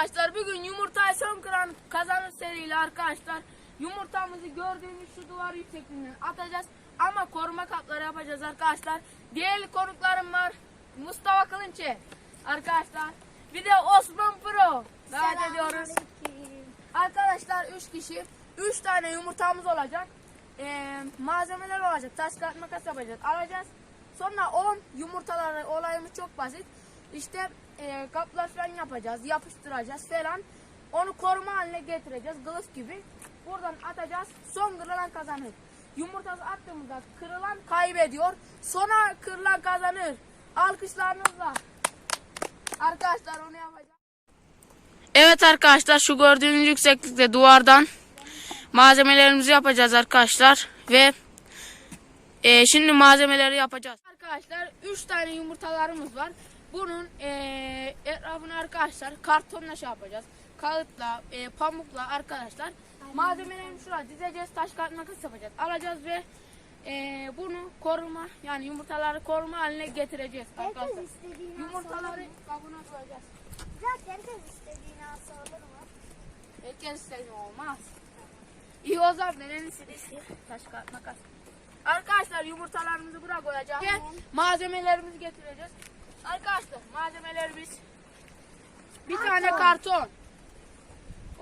arkadaşlar bugün yumurtayı son kıran kazanır seriyle arkadaşlar. Yumurtamızı gördüğünüz şu duvar yüksekliğinden atacağız. Ama koruma kapları yapacağız arkadaşlar. Diğer konuklarım var. Mustafa Kılınçe arkadaşlar. Bir de Osman Pro. Davet ediyoruz. Arkadaşlar 3 kişi. 3 tane yumurtamız olacak. Ee, malzemeler olacak. Taş kağıt makas yapacağız. Alacağız. Sonra 10 yumurtaları olayımız çok basit. İşte e, kaplar falan yapacağız. Yapıştıracağız falan. Onu koruma haline getireceğiz. Kılıf gibi. Buradan atacağız. Son kırılan kazanır. Yumurtası attığımızda kırılan kaybediyor. Sonra kırılan kazanır. Alkışlarınızla. Arkadaşlar onu yapacağız. Evet arkadaşlar şu gördüğünüz yükseklikte duvardan malzemelerimizi yapacağız arkadaşlar ve e, şimdi malzemeleri yapacağız. Arkadaşlar 3 tane yumurtalarımız var. Bunun e, etrafını arkadaşlar kartonla şey yapacağız. Kağıtla, e, pamukla arkadaşlar. Malzemelerimizi şuraya dizeceğiz. Taş kağıt makas yapacağız. Alacağız ve e, bunu koruma yani yumurtaları koruma haline getireceğiz arkadaşlar. Herkes istediğini Yumurtaları mu? kabına koyacağız. Zaten herkes istediğini alsa olur mu? Herkes istediği olmaz. İyi o zaman ben en iyisi taş kağıt makas. Arkadaşlar yumurtalarımızı buraya koyacağız. Ve malzemelerimizi getireceğiz. Arkadaşlar malzemelerimiz bir tane karton.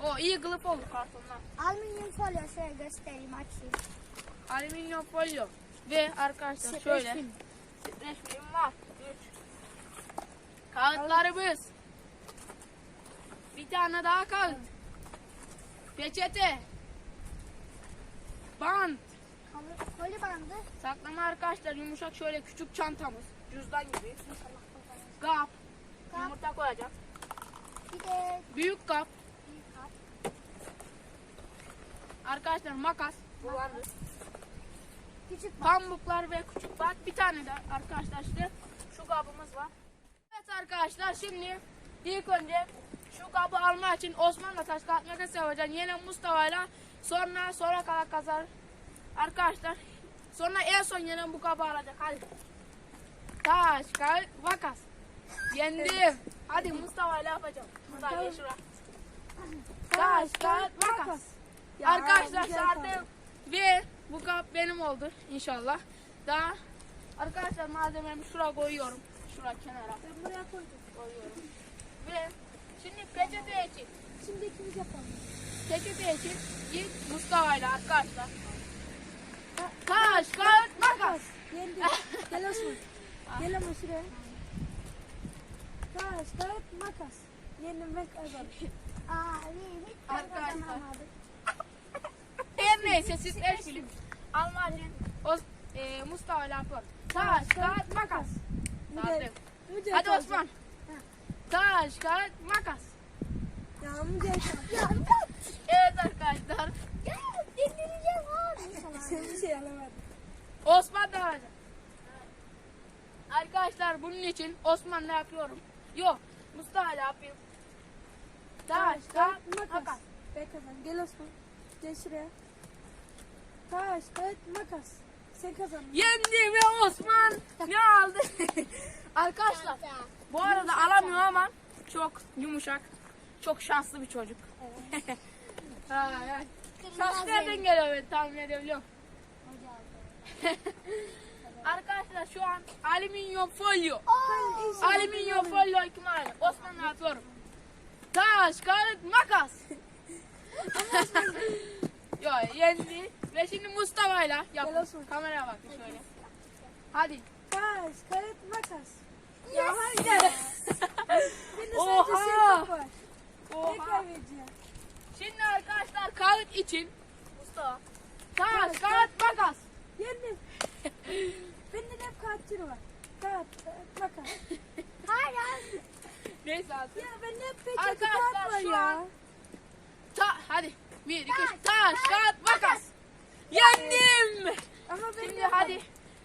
O iyi kılıf oldu kartondan. Alüminyum folyo şöyle göstereyim açayım. Alüminyum folyo ve arkadaşlar Streç şöyle streç film var. Üç. Kağıtlarımız. Bir tane daha kağıt. Peçete. Bant. Kol- Koli bandı. Saklama arkadaşlar yumuşak şöyle küçük çantamız. Cüzdan gibi. Kap. Yumurta koyacağız. Bir de Büyük kap. bir kap. Arkadaşlar makas. Bulandı. Küçük bant. Pamuklar ve küçük bant. Bir tane de arkadaşlar işte şu kabımız var. Evet arkadaşlar şimdi ilk önce şu kabı almak için Osman'la taş kağıt makas yapacağız. Yine Mustafa'yla sonra sonra kadar kazar. Arkadaşlar sonra en son yine bu kabı alacak. Hadi. Taş kağıt makas. Yendim. Hadi Mustafa'yla yapacağım. Mustafa gel şuraya. Taş kağıt makas. Arkadaşlar zaten ve bu kap benim oldu inşallah. Daha arkadaşlar malzememi şuraya koyuyorum. Şuraya kenara Ben buraya koydum. koyuyorum. Ve şimdi peçete için Şimdi ikimiz yapalım. peçete için ilk Mustafa ile arkadaşlar. Taş, kağıt, makas. Yendim. Gel Osman. Gel ama şuraya. Taş, kağıt, makas. Hiç ben Arkadaşlar. kazanamadım. Her neyse siz el film. Almancın o e, Mustafa ile yapıyor. Taş, kağıt, makas. Mücahit Hadi. Osman. Taş, kağıt, makas. Ya Mücahit Ya Evet arkadaşlar. Ya dinleyeceğim abi. Sen bir şey alamadın. Osman da alacak. Arkadaşlar bunun için Osman ne yapıyorum? Yok Mustafa ile yapayım. Taş, kağıt, makas. Ben kazandım. Gel Osman. Gel şuraya. Taş, kağıt, makas. Sen kazandın. Yendim ya Osman. Ne aldı? Arkadaşlar bu arada alamıyor ama çok yumuşak. Çok şanslı bir çocuk. Ha, evet. Şans nereden geliyor ben tahmin edebiliyorum. Arkadaşlar şu an alüminyum folyo. Alüminyum folyo ikmal. Osman ne yapıyorum? Taş, kağıt, makas. Yo yendi. Ve şimdi Mustafa'yla Gel yap. Kameraya bak şöyle. Hadi. Taş, kağıt, makas. Ya hayır. Beni sadece Oha. Oha. kaybedeceğim? Şimdi arkadaşlar kağıt için Mustafa. Taş, kağıt, makas. Yendim. Bende de hep kağıtçı var. Kağıt, makas. Hayır. Neyse artık. Ya bende hep peçete kağıt Arkadaşlar var şu ya. an Ta hadi. Bir, iki. Taş, kağıt, makas. Yendim. Ama ben Şimdi hadi.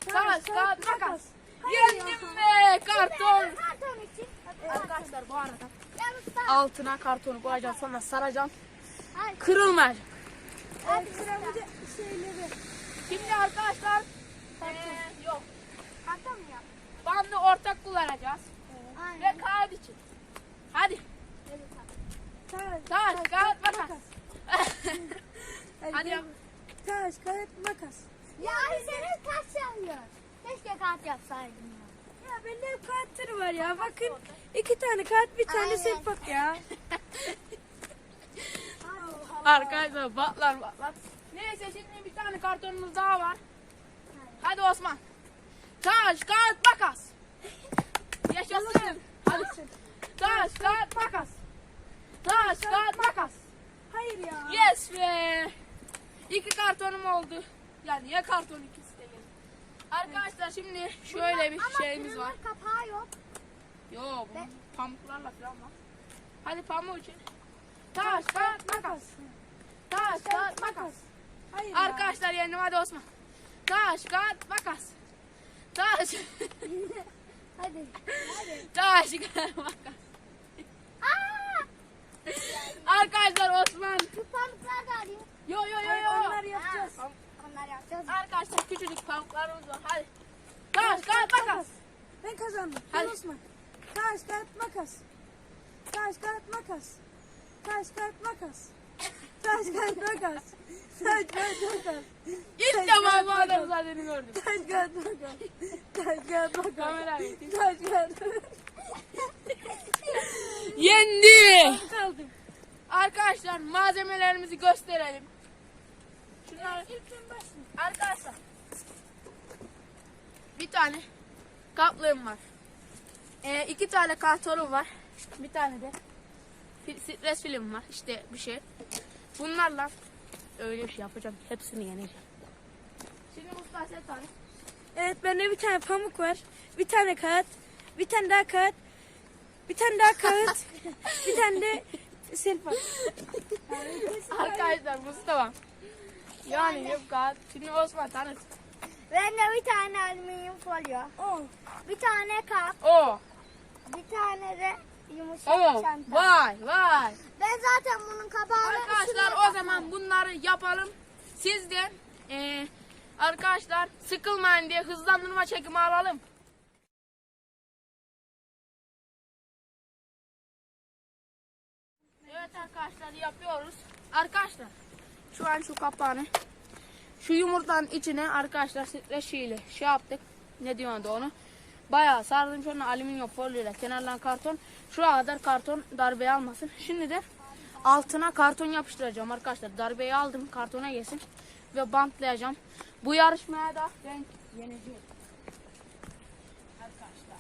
Taş, kağıt, makas. Hayır Yendim be karton. Karton için. Arkadaşlar bu arada altına kartonu koyacağım sonra saracağım. Kırılmayacak. Şeyleri. Şimdi arkadaşlar ortak kullanacağız. Aynen. Ve kağıt için. Hadi. Taş, taş, kağıt, makas. Hadi yap. Taş, kağıt, makas. Ya abi sen hep taş yapıyorsun. Keşke kağıt yapsaydım ya. Ya bende hep kağıtları var ya. Bakın iki tane kağıt, bir tane sırf bak ya. Arkadaşlar batlar batlar. Neyse şimdi bir tane kartonumuz daha var. Hadi Osman. Taş, kağıt, makas. Yaşasın. Hadi. Taş, kağıt, makas. Taş, kağıt, makas. Hayır ya. Yes be. İki kartonum oldu. Yani ya karton ikisi de geldi. Arkadaşlar şimdi şöyle bir şeyimiz bunun var. kapağı yok. Yo bu pamuklarla falan var. Hadi pamuğu çek. Taş, kağıt, makas. Taş, kağıt, makas. Hayır. Arkadaşlar yenim hadi Osman. Taş, kağıt, makas. Taş, Hadi. Hadi. makas. Aa! Arkadaşlar Osman. Pamuklar da alayım. Yo yo yo yo. Onlar yapacağız. Onlar yapacağız. Arkadaşlar küçücük pamuklarımız var. Hadi. Taş, kağıt, makas. Ben kazandım. Hadi. Osman. Taş, kağıt, makas. Taş, kağıt, makas. Taş, kağıt, makas. Taş, kağıt, makas. Taş, kağıt, makas. İlk defa bu adamı zaten gördüm. Taş, kağıt, makas. Taş, kağıt, makas. Kamera. Taş, kağıt, Yendi. Kaldım. Arkadaşlar malzemelerimizi gösterelim. Şunlar. Arkadaşlar bir tane kaplığım var. Ee, iki tane kartonum var. Bir tane de stres film var. İşte bir şey. Bunlarla öyle bir şey yapacağım. Hepsini yeneceğim. Şimdi Mustafa sen tane. Evet bende bir tane pamuk var. Bir tane kağıt. Bir tane daha kağıt. Bir tane daha kağıt. bir tane de selpak. Arkadaşlar Mustafa. Yani yok kağıt. Şimdi Osman tanıt. Bende bir tane alüminyum folyo. Oh. Bir tane kap. O. Bir tane de yumuşak çanta. Vay vay. Ben zaten bunun kapağını Arkadaşlar o zaman bunları yapalım. Siz de eee, arkadaşlar sıkılmayın diye hızlandırma çekimi alalım. Evet arkadaşlar yapıyoruz. Arkadaşlar şu an şu kapağını şu yumurtanın içine arkadaşlar streçiyle şey yaptık. Ne diyordu onu? Bayağı sardım şunu alüminyum folyoyla kenardan karton. Şuraya kadar karton darbeyi almasın. Şimdi de altına karton yapıştıracağım arkadaşlar. Darbeyi aldım kartona gelsin ve bantlayacağım. Bu yarışmaya da ben yeneceğim. Arkadaşlar.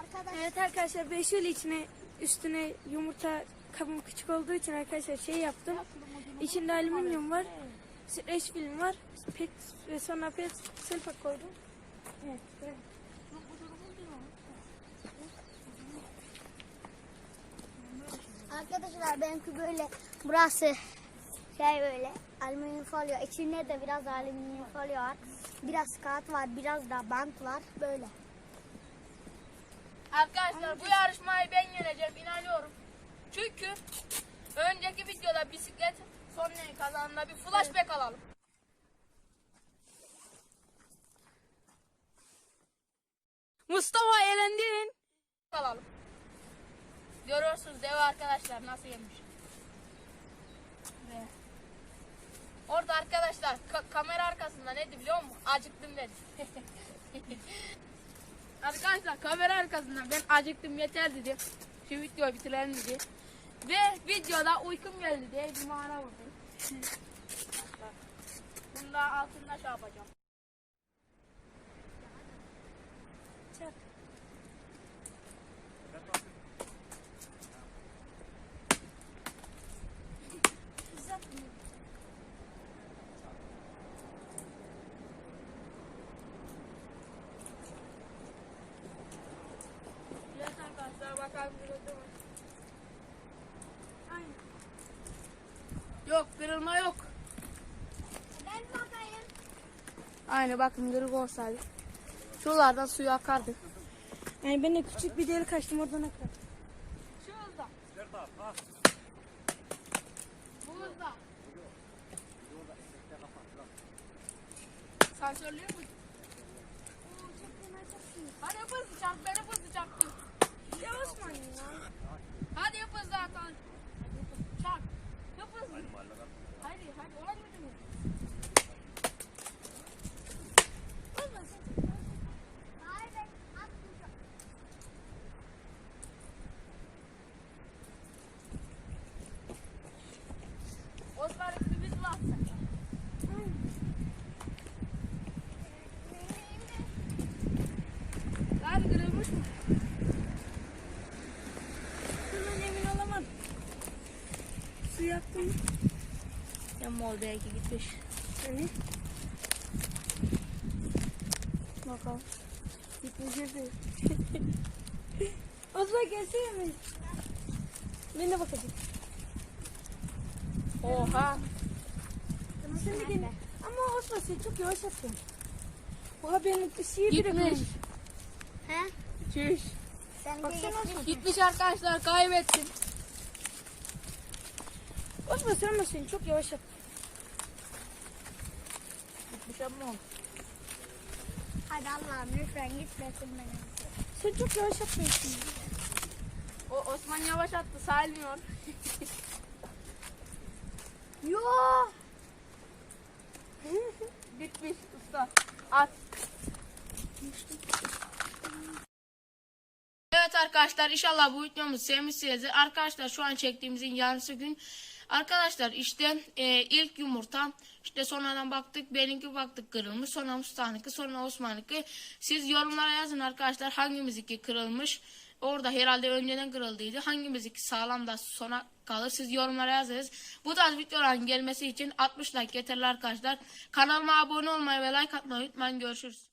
Arkadaşlar Evet arkadaşlar ben şöyle içine üstüne yumurta kabım küçük olduğu için arkadaşlar şey yaptım. İçinde alüminyum var. Streç film var. Pet ve sonra pet selpak koydum. Evet. Arkadaşlar benimki böyle burası şey böyle alüminyum folyo. İçinde de biraz alüminyum folyo var. Biraz kağıt var, biraz da bant var. Böyle. Arkadaşlar bu yarışmayı ben yeneceğim inanıyorum. Çünkü önceki videoda bisiklet Sonya'yı kazandığında bir flashback alalım. Mustafa elendin. Alalım. Görüyorsunuz dev arkadaşlar nasıl yemiş. Ve Orada arkadaşlar ka- kamera arkasında ne dedi biliyor musun? Acıktım dedi. Arkadaşlar kamera arkasından ben acıktım yeter dedi. Şu videoyu bitirelim dedi. Ve videoda uykum geldi diye bir mana vurdum. Bunu da altında şey yapacağım. Çak. Uzatmıyor. Evet arkadaşlar bakalım kırıldı mı? Aynen. Yok kırılma yok. Ben bakayım. Aynı bakın kırık olsaydı. Şuralardan suyu akardı. Yani ben de küçük bir delik açtım oradan akar. Şurada. Burada. Sensörlüyor mu? Hadi yap hızlı çarp, ben hep hızlı çarptım. Ya Osman ya. Hadi yap hızlı Hakan. Çarp. Yap hızlı. Hadi hadi olay mı? Osman ikisi biz mi atsak? Lan kırılmış mı? Bundan emin olamam. Su yaktım. O belki gitmiş. Hani? Bakalım. Gitmiş yapıyor. Osman gelsene mi? Ben de bakacağım. Oha. Şimdi gel. Ama Osman sen çok yavaş attın. Oha benim ışığı bile Gitmiş. kırmış. He? Çüş. Baksana gitmiş. Osman. Gitmiş arkadaşlar kaybettim. Osman sen ama sen çok yavaş attın. Ama. Hadi Allah'ım lütfen gitmesin beni. Sen çok yavaş şimdi. O Osman yavaş attı saymıyor. Yo. Gitmiş usta. At. Evet arkadaşlar inşallah bu videomuzu sevmişsinizdir. Arkadaşlar şu an çektiğimizin yarısı gün. Arkadaşlar işte e, ilk yumurta işte sonradan baktık benimki baktık kırılmış sonra Mustafa'nınki sonra Osman'ınki. Siz yorumlara yazın arkadaşlar hangimizinki kırılmış. Orada herhalde önceden kırıldıydı. Hangimizinki sağlam da sona kalır. Siz yorumlara yazınız. Bu tarz videoların gelmesi için 60 like yeterli arkadaşlar. Kanalıma abone olmayı ve like atmayı unutmayın. Görüşürüz.